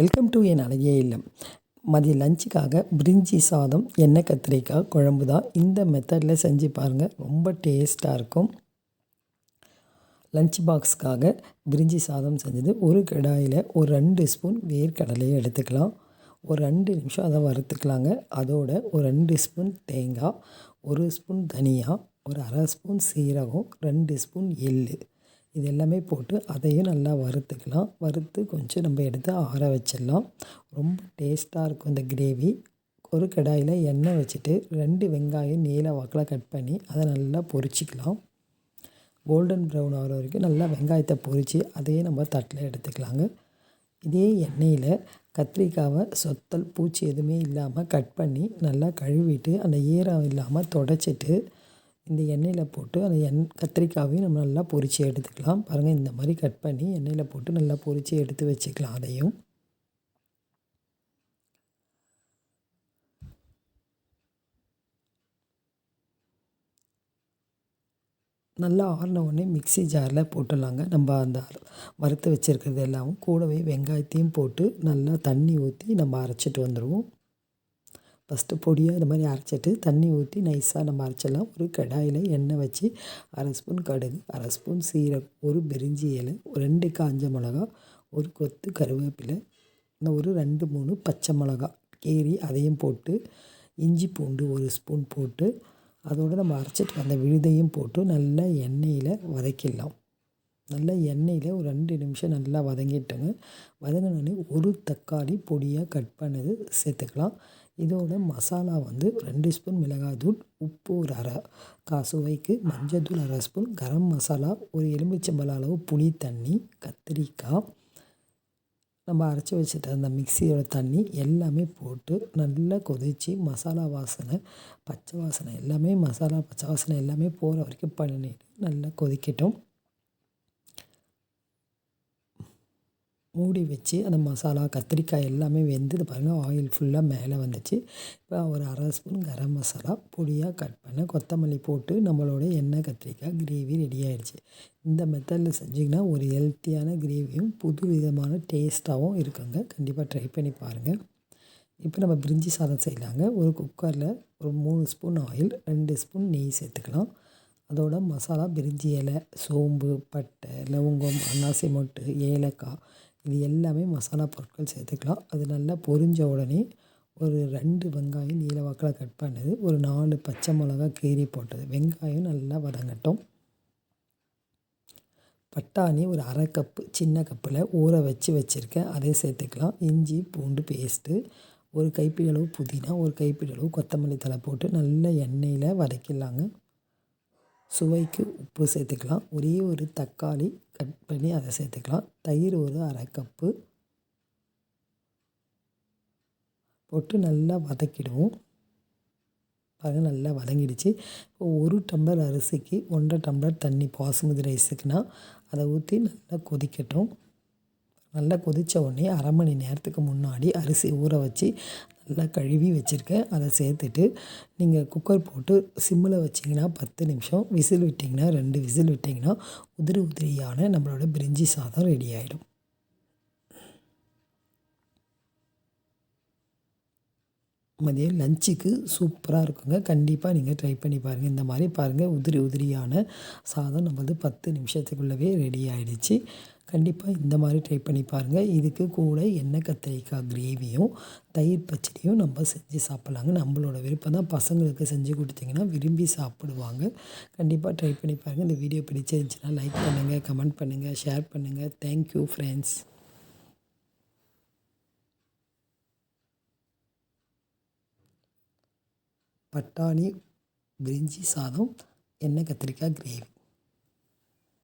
Welcome to என் அழகிய இல்லம். மதிய லஞ்சுக்காக பிரிஞ்சி சாதம் எண்ணெய் கத்திரிக்காய் குழம்பு தான் இந்த மெத்தடில் செஞ்சு பாருங்கள் ரொம்ப டேஸ்ட்டாக இருக்கும். லஞ்ச் பாக்ஸுக்காக பிரிஞ்சி சாதம் செஞ்சது. ஒரு கடாயில் ஒரு ரெண்டு ஸ்பூன் வேர்க்கடலையை எடுத்துக்கலாம். ஒரு ரெண்டு நிமிஷம் அதை வறுத்துக்கலாங்க. அதோட ஒரு ரெண்டு ஸ்பூன் தேங்காய் ஒரு ஸ்பூன் தனியா ஒரு அரை ஸ்பூன் சீரகம் ரெண்டு ஸ்பூன் எள் இது எல்லாமே போட்டு அதையும் நல்லா வறுத்துக்கலாம். வறுத்து கொஞ்சம் நம்ம எடுத்து ஆற வச்சிடலாம். ரொம்ப டேஸ்ட்டாக இருக்கும் இந்த கிரேவி ஒரு கடாயில் எண்ணெய் வச்சுட்டு ரெண்டு வெங்காயம் நீல வாக்கில் கட் பண்ணி அதை நல்லா பொரிச்சிக்கலாம். கோல்டன் ப்ரௌன் ஆகிற வரைக்கும் நல்லா வெங்காயத்தை பொரித்து அதையே நம்ம தட்டில் எடுத்துக்கலாங்க. இதே எண்ணெயில் கத்திரிக்காவை சொத்தல் பூச்சி எதுவுமே இல்லாமல் கட் பண்ணி நல்லா கழுவிட்டு அந்த ஈரம் இல்லாமல் தொடச்சிட்டு இந்த எண்ணெயில் போட்டு அந்த எண் கத்திரிக்காவையும் நம்ம நல்லா பொரித்து எடுத்துக்கலாம். பாருங்கள் இந்த மாதிரி கட் பண்ணி எண்ணெயில் போட்டு நல்லா பொரித்து எடுத்து வச்சுக்கலாம் அதையும். நல்லா ஆறின உடனே மிக்சி ஜாரில் போட்டுடலாங்க. நம்ம அந்த வறுத்து வச்சுருக்கிறது எல்லாம் கூடவே வெங்காயத்தையும் போட்டு நல்லா தண்ணி ஊற்றி நம்ம அரைச்சிட்டு வந்துடுவோம் ஃபஸ்ட்டு பொடியாக இந்த மாதிரி அரைச்சிட்டு தண்ணி ஊற்றி நைஸாக நம்ம அரைச்சிடலாம். ஒரு கடாயில் எண்ணெய் வச்சு அரை ஸ்பூன் கடுகு அரை ஸ்பூன் சீரகம் ஒரு பிரிஞ்சி இலை ரெண்டு காஞ்ச மிளகா ஒரு கொத்து கருவேப்பிலை இந்த ஒரு ரெண்டு மூணு பச்சை மிளகா கீரி அதையும் போட்டு இஞ்சி பூண்டு ஒரு ஸ்பூன் போட்டு அதோடு நம்ம அரைச்சிட்டு வந்த விழுதையும் போட்டு நல்லா எண்ணெயில் வதக்கிடலாம். நல்லா எண்ணெயில் ஒரு ரெண்டு நிமிஷம் நல்லா வதங்கிட்டோங்க. வதங்கினோடனே ஒரு தக்காளி பொடியாக கட் பண்ணது சேர்த்துக்கலாம். இதோட மசாலா வந்து ரெண்டு ஸ்பூன் மிளகாத்தூள் உப்பு ஒரு அரை கா சுவைக்கு மஞ்சத்தூள் அரை ஸ்பூன் கரம் மசாலா ஒரு எலுமிச்சம்பழ அளவு புளி தண்ணி கத்திரிக்காய் நம்ம அரைச்சி வச்சுட்டு அந்த மிக்சியோட தண்ணி எல்லாமே போட்டு நல்லா கொதித்து மசாலா வாசனை பச்சை வாசனை எல்லாமே மசாலா பச்சை வாசனை எல்லாமே போகிற வரைக்கும் பண்ணிட்டு நல்லா கொதிக்கட்டும். மூடி வச்சு அந்த மசாலா கத்திரிக்காய் எல்லாமே வெந்து பாருங்கள் ஆயில் ஃபுல்லாக மேலே வந்துச்சு. இப்போ ஒரு அரை ஸ்பூன் கரம் மசாலா பொடியாக கட் பண்ண கொத்தமல்லி போட்டு நம்மளோட எண்ணெய் கத்திரிக்காய் கிரேவி ரெடி ஆகிடுச்சு இந்த மெத்தடில் செஞ்சிங்கன்னா ஒரு ஹெல்த்தியான கிரேவியும் புது விதமான டேஸ்ட்டாகவும் இருக்குங்க. கண்டிப்பாக ட்ரை பண்ணி பாருங்கள் இப்போ நம்ம பிரிஞ்சி சாதம் செய்யலாங்க. ஒரு குக்கரில் ஒரு மூணு ஸ்பூன் ஆயில் ரெண்டு ஸ்பூன் நெய் சேர்த்துக்கலாம். அதோட மசாலா பிரிஞ்சி இலை சோம்பு பட்டை லவங்கம் அன்னாசி மொட்டு ஏலக்காய் இது எல்லாமே மசாலா பொருட்கள் சேர்த்துக்கலாம். அது நல்லா பொரிஞ்ச உடனே ஒரு ரெண்டு வெங்காயம் நீல வாக்கில் கட் பண்ணது. ஒரு நாலு பச்சை மிளகா கீறி போட்டது. வெங்காயம் நல்லா வதங்கட்டும். பட்டாணி ஒரு அரை கப்பு சின்ன கப்பில் ஊற வச்சு வச்சுருக்கேன். அதையும் சேர்த்துக்கலாம். இஞ்சி பூண்டு பேஸ்ட்டு ஒரு கைப்பிடி அளவு புதினா ஒரு கைப்பிடி அளவு கொத்தமல்லி தலை போட்டு நல்ல எண்ணெயில் வதக்கிடலாங்க. சுவைக்கு உப்பு சேர்த்துக்கலாம். ஒரே ஒரு தக்காளி கட் பண்ணி அதை சேர்த்துக்கலாம். தயிர் ஒரு அரை கப்பு. போட்டு நல்லா வதக்கிடுவோம். பாருங்கள் நல்லா வதங்கிடுச்சு. இப்போ ஒரு டம்ளர் அரிசிக்கு ஒன்றரை டம்ளர் தண்ணி பாசுமதி ரைஸுக்குன்னா அதை ஊற்றி நல்லா கொதிக்கட்டும். நல்லா கொதித்த உடனே அரை மணி நேரத்துக்கு முன்னாடி அரிசி ஊற வச்சு நல்லா கழுவி வச்சுருக்கேன். அதை சேர்த்துட்டு நீங்கள் குக்கர் போட்டு சிம்மில் வச்சிங்கன்னா பத்து நிமிஷம் விசில் விட்டிங்கன்னா ரெண்டு விசில் விட்டிங்கன்னா உதிரி உதிரியான நம்மளோட பிரிஞ்சி சாதம் ரெடி ஆகிடும் மதியம் லஞ்சுக்கு சூப்பராக இருக்குங்க. கண்டிப்பாக நீங்கள் ட்ரை பண்ணி பாருங்கள் இந்த மாதிரி பாருங்கள் உதிரி உதிரியான சாதம் நம்மளது பத்து நிமிஷத்துக்குள்ளவே ரெடி ஆகிடுச்சு கண்டிப்பாக இந்த மாதிரி ட்ரை பண்ணி பாருங்கள் இதுக்கு கூட எண்ணெய் கத்திரிக்காய் கிரேவியும் தயிர் பச்சடியும் நம்ம செஞ்சு சாப்பிட்லாங்க. நம்மளோட விருப்பம் தான். பசங்களுக்கு செஞ்சு கொடுத்தீங்கன்னா விரும்பி சாப்பிடுவாங்க. கண்டிப்பாக ட்ரை பண்ணி பாருங்கள் இந்த வீடியோ பிடிச்சிருந்துச்சுன்னா லைக் பண்ணுங்கள் கமெண்ட் பண்ணுங்கள் ஷேர் பண்ணுங்கள் தேங்க்யூ ஃப்ரெண்ட்ஸ் பட்டாணி பிரிஞ்சி சாதம் எண்ணெய் கத்திரிக்காய் கிரேவி